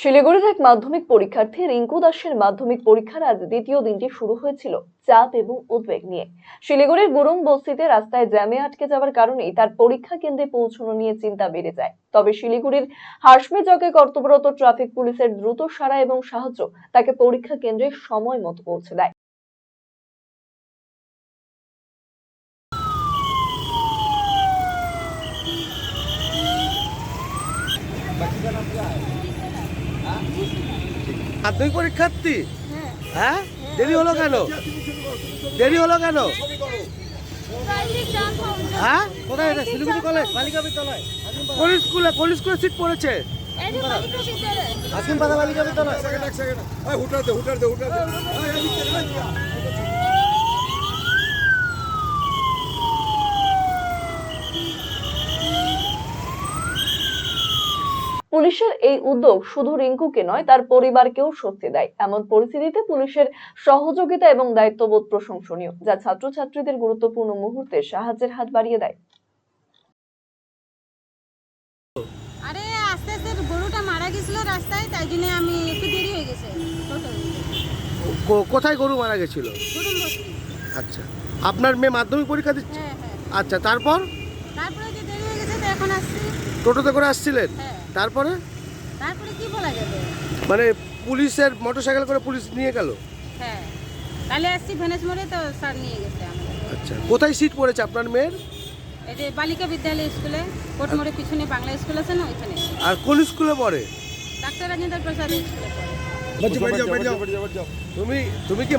শিলিগুড়ির এক মাধ্যমিক পরীক্ষার্থী রিঙ্কু দাসের মাধ্যমিক পরীক্ষার আজ দ্বিতীয় দিনটি শুরু হয়েছিল চাপ এবং উদ্বেগ নিয়ে। শিলিগুড়ির গুরুং বস্তিতে রাস্তায় জ্যামে আটকে যাওয়ার কারণেই তার পরীক্ষা কেন্দ্রে পৌঁছানো নিয়ে চিন্তা বেড়ে যায়। তবে শিলিগুড়ির হাসমি চকে কর্তব্যরত ট্রাফিক পুলিশের দ্রুত সাড়া এবং সাহায্য তাকে পরীক্ষা কেন্দ্রে সময় মতো পৌঁছে দেয়। মাধ্যমিক পরীক্ষার্থী হ্যাঁ। দেরি হলো কেন? দেরি হলো কেন? হ্যাঁ? কোথায় এটা? শিলিগুড়ি কলেজ বালিকা বিদ্যালয়? কোন স্কুলে কোন স্কুলে সিট পড়েছে? আসিম পাতা বালিকা বিদ্যালয়। সেকেন্ড সেকেন্ড এই হুটার দে হুটার দে হুটার দে। পুলিশের এই উদ্যোগ শুধু রিঙ্কুকে নয় তার পরিবারকেও স্বস্তি দেয়। এমন পরিস্থিতিতে পুলিশের সহযোগিতা এবং দায়িত্ববোধ প্রশংসনীয় যা ছাত্রছাত্রীদের গুরুত্বপূর্ণ মুহূর্তে সাহায্যের হাত বাড়িয়ে দেয়। আরে আস্তে আস্তে গরুটা মারা গেছিল রাস্তায় তাই জন্য আমি একটু দেরি হয়ে গেছে। কোথায় গরু মারা গেছিল? আচ্ছা। আপনার মেয়ে মাধ্যমিক পরীক্ষা দিচ্ছে? হ্যাঁ হ্যাঁ। আচ্ছা তারপর? তারপরে এখন আসছি? টোটোতে করে আসছিলেন? হ্যাঁ। তারপরে? তারপরে কি বলা যাবে? মানে পুলিশের মোটরসাইকেল করে পুলিশ নিয়ে গেল? হ্যাঁ। কালে আসছি ভেনেস মোড়ে তো স্যার নিয়ে গেছে আমাদের আচ্ছা কোথায় সিট পড়েছে আপনার মেয়ের? এই যে বালিকা বিদ্যালয় স্কুলে কোট মোড়ের পিছনে বাংলা স্কুল আছে না ওইখানে। আর কোন স্কুলে পড়ে? ডাক্তার রাজেন্দ্র প্রসাদ স্কুলে পড়ে। বাড়ি যাও বাড়ি যাও বাড়ি যাও বাড়ি যাও তুমি তুমি কি